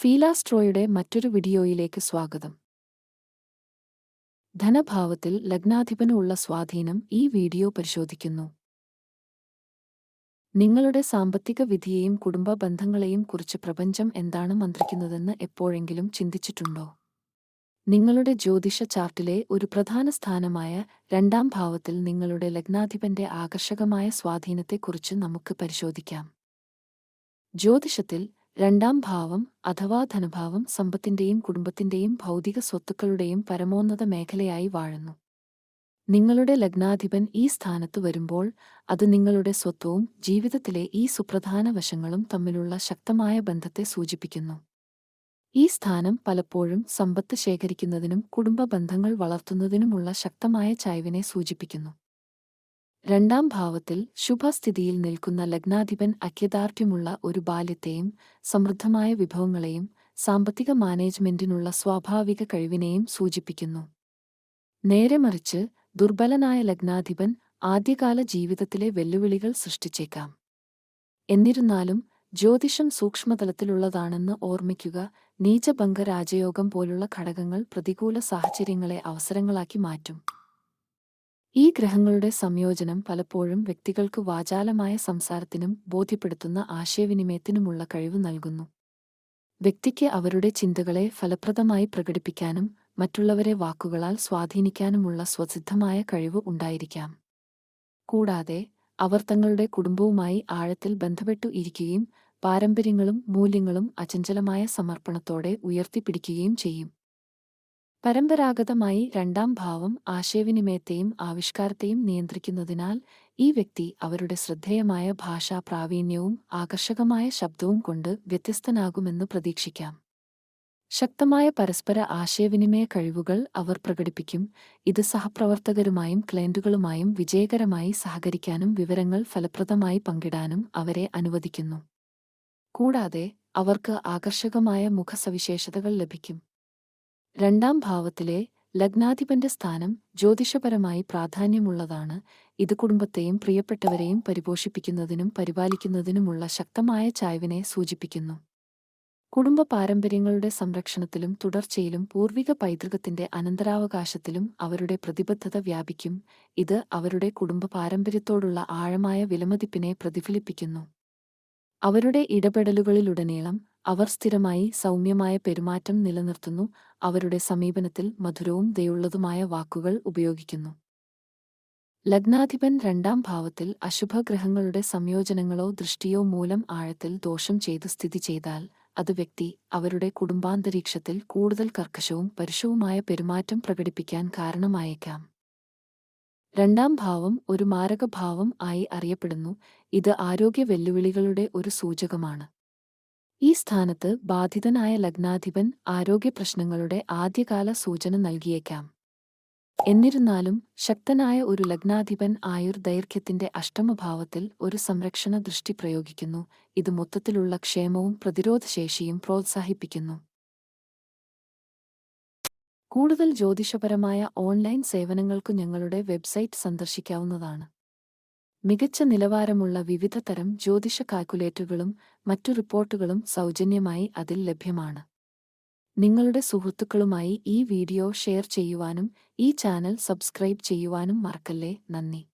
ഫീലാസ്ട്രോയുടെ മറ്റൊരു വീഡിയോയിലേക്ക് സ്വാഗതം. ധനഭാവത്തിൽ ലഗ്നാധിപനുള്ള സ്വാധീനം ഈ വീഡിയോ പരിശോധിക്കുന്നു. നിങ്ങളുടെ സാമ്പത്തിക വിധിയെയും കുടുംബ ബന്ധങ്ങളെയും കുറിച്ച് പ്രപഞ്ചം എന്താണ് മന്ത്രിക്കുന്നതെന്ന് എപ്പോഴെങ്കിലും ചിന്തിച്ചിട്ടുണ്ടോ? നിങ്ങളുടെ ജ്യോതിഷ ചാർട്ടിലെ ഒരു പ്രധാന സ്ഥാനമായ രണ്ടാം ഭാവത്തിൽ നിങ്ങളുടെ ലഗ്നാധിപന്റെ ആകർഷകമായ സ്വാധീനത്തെക്കുറിച്ച് നമുക്ക് പരിശോധിക്കാം. ജ്യോതിഷത്തിൽ രണ്ടാം ഭാവം അഥവാ ധനഭാവം സമ്പത്തിന്റെയും കുടുംബത്തിന്റെയും ഭൗതിക സ്വത്തുക്കളുടെയും പരമോന്നത മേഖലയായി വാഴുന്നു. നിങ്ങളുടെ ലഗ്നാധിപൻ ഈ സ്ഥാനത്ത് വരുമ്പോൾ അത് നിങ്ങളുടെ സ്വത്വവും ജീവിതത്തിലെ ഈ സുപ്രധാന വശങ്ങളും തമ്മിലുള്ള ശക്തമായ ബന്ധത്തെ സൂചിപ്പിക്കുന്നു. ഈ സ്ഥാനം പലപ്പോഴും സമ്പത്ത് ശേഖരിക്കുന്നതിനും കുടുംബ ബന്ധങ്ങൾ വളർത്തുന്നതിനുമുള്ള ശക്തമായ ചായ്വിനെ സൂചിപ്പിക്കുന്നു. രണ്ടാം ഭാവത്തിൽ ശുഭസ്ഥിതിയിൽ നിൽക്കുന്ന ലഗ്നാധിപൻ അഖ്യദാർഢ്യമുള്ള ഒരു ബാല്യത്തെയും സമൃദ്ധമായ വിഭവങ്ങളെയും സാമ്പത്തിക മാനേജ്മെന്റിനുള്ള സ്വാഭാവിക കഴിവിനെയും സൂചിപ്പിക്കുന്നു. നേരെ മറിച്ച് ദുർബലനായ ലഗ്നാധിപൻ ആദ്യകാല ജീവിതത്തിലെ വെല്ലുവിളികൾ സൃഷ്ടിച്ചേക്കാം. എന്നിരുന്നാലും ജ്യോതിഷം സൂക്ഷ്മതലത്തിലുള്ളതാണെന്ന് ഓർമ്മിക്കുക നീചഭംഗ രാജയോഗം പോലുള്ള ഘടകങ്ങൾ പ്രതികൂല സാഹചര്യങ്ങളെ അവസരങ്ങളാക്കി മാറ്റും. ഈ ഗ്രഹങ്ങളുടെ സംയോജനം പലപ്പോഴും വ്യക്തികൾക്ക് വാചാലമായ സംസാരത്തിനും ബോധ്യപ്പെടുത്തുന്ന ആശയവിനിമയത്തിനുമുള്ള കഴിവ് നൽകുന്നു. വ്യക്തിക്ക് അവരുടെ ചിന്തകളെ ഫലപ്രദമായി പ്രകടിപ്പിക്കാനും മറ്റുള്ളവരെ വാക്കുകളാൽ സ്വാധീനിക്കാനുമുള്ള സ്വസിദ്ധമായ കഴിവ് ഉണ്ടായിരിക്കാം. കൂടാതെ അവർ തങ്ങളുടെ കുടുംബവുമായി ആഴത്തിൽ ബന്ധപ്പെട്ടു ഇരിക്കുകയും പാരമ്പര്യങ്ങളും മൂല്യങ്ങളും അചഞ്ചലമായ സമർപ്പണത്തോടെ ഉയർത്തിപ്പിടിക്കുകയും ചെയ്യും. പരമ്പരാഗതമായി രണ്ടാം ഭാവം ആശയവിനിമയത്തെയും ആവിഷ്കാരത്തെയും നിയന്ത്രിക്കുന്നതിനാൽ ഈ വ്യക്തി അവരുടെ ശ്രദ്ധേയമായ ഭാഷാ പ്രാവീണ്യവും ആകർഷകമായ ശബ്ദവും കൊണ്ട് വ്യത്യസ്തനാകുമെന്ന് പ്രതീക്ഷിക്കാം. ശക്തമായ പരസ്പര ആശയവിനിമയ കഴിവുകൾ അവർ പ്രകടിപ്പിക്കും. ഇത് സഹപ്രവർത്തകരുമായും ക്ലയന്റുകളുമായും വിജയകരമായി സഹകരിക്കാനും വിവരങ്ങൾ ഫലപ്രദമായി പങ്കിടാനും അവരെ അനുവദിക്കുന്നു. കൂടാതെ അവർക്ക് ആകർഷകമായ മുഖസവിശേഷതകൾ ലഭിക്കും. രണ്ടാം ഭാവത്തിലെ ലഗ്നാധിപന്റെ സ്ഥാനം ജ്യോതിഷപരമായി പ്രാധാന്യമുള്ളതാണ്. ഇത് കുടുംബത്തെയും പ്രിയപ്പെട്ടവരെയും പരിപോഷിപ്പിക്കുന്നതിനും പരിപാലിക്കുന്നതിനുമുള്ള ശക്തമായ ചായ്വിനെ സൂചിപ്പിക്കുന്നു. കുടുംബ പാരമ്പര്യങ്ങളുടെ സംരക്ഷണത്തിലും തുടർച്ചയിലും പൂർവിക പൈതൃകത്തിന്റെ അനന്തരാവകാശത്തിലും അവരുടെ പ്രതിബദ്ധത വ്യാപിക്കും. ഇത് അവരുടെ കുടുംബ പാരമ്പര്യത്തോടുള്ള ആഴമായ വിലമതിപ്പിനെ പ്രതിഫലിപ്പിക്കുന്നു. അവരുടെ ഇടപെടലുകളിലുടനീളം അവർ സ്ഥിരമായി സൗമ്യമായ പെരുമാറ്റം നിലനിർത്തുന്നു. അവരുടെ സമീപനത്തിൽ മധുരവും ദയുള്ളതുമായ വാക്കുകൾ ഉപയോഗിക്കുന്നു. ലഗ്നാധിപൻ രണ്ടാം ഭാവത്തിൽ അശുഭഗ്രഹങ്ങളുടെ സംയോജനങ്ങളോ ദൃഷ്ടിയോ മൂലം ആഴത്തിൽ ദോഷം ചെയ്തു സ്ഥിതി ചെയ്താൽ അത് വ്യക്തി അവരുടെ കുടുംബാന്തരീക്ഷത്തിൽ കൂടുതൽ കർക്കശവും പരുഷവുമായ പെരുമാറ്റം പ്രകടിപ്പിക്കാൻ കാരണമായേക്കാം. രണ്ടാം ഭാവം ഒരു മാരകഭാവം ആയി അറിയപ്പെടുന്നു. ഇത് ആരോഗ്യ വെല്ലുവിളികളുടെ ഒരു സൂചകമാണ്. ഈ സ്ഥാനത്ത് ബാധിതനായ ലഗ്നാധിപൻ ആരോഗ്യപ്രശ്നങ്ങളുടെ ആദ്യകാല സൂചന നൽകിയേക്കാം. എന്നിരുന്നാലും ശക്തനായ ഒരു ലഗ്നാധിപൻ ആയുർ ദൈർഘ്യത്തിന്റെ അഷ്ടമഭാവത്തിൽ ഒരു സംരക്ഷണ ദൃഷ്ടി പ്രയോഗിക്കുന്നു. ഇത് മൊത്തത്തിലുള്ള ക്ഷേമവും പ്രതിരോധശേഷിയും പ്രോത്സാഹിപ്പിക്കുന്നു. കൂടുതൽ ജ്യോതിഷപരമായ ഓൺലൈൻ സേവനങ്ങൾക്കു ഞങ്ങളുടെ വെബ്സൈറ്റ് സന്ദർശിക്കാവുന്നതാണ്. മികച്ച നിലവാരമുള്ള വിവിധ തരം ജ്യോതിഷ കാൽക്കുലേറ്ററുകളും മറ്റു റിപ്പോർട്ടുകളും സൗജന്യമായി അതിൽ ലഭ്യമാണ്. നിങ്ങളുടെ സുഹൃത്തുക്കളുമായി ഈ വീഡിയോ ഷെയർ ചെയ്യുവാനും ഈ ചാനൽ സബ്സ്ക്രൈബ് ചെയ്യുവാനും മറക്കല്ലേ. നന്ദി.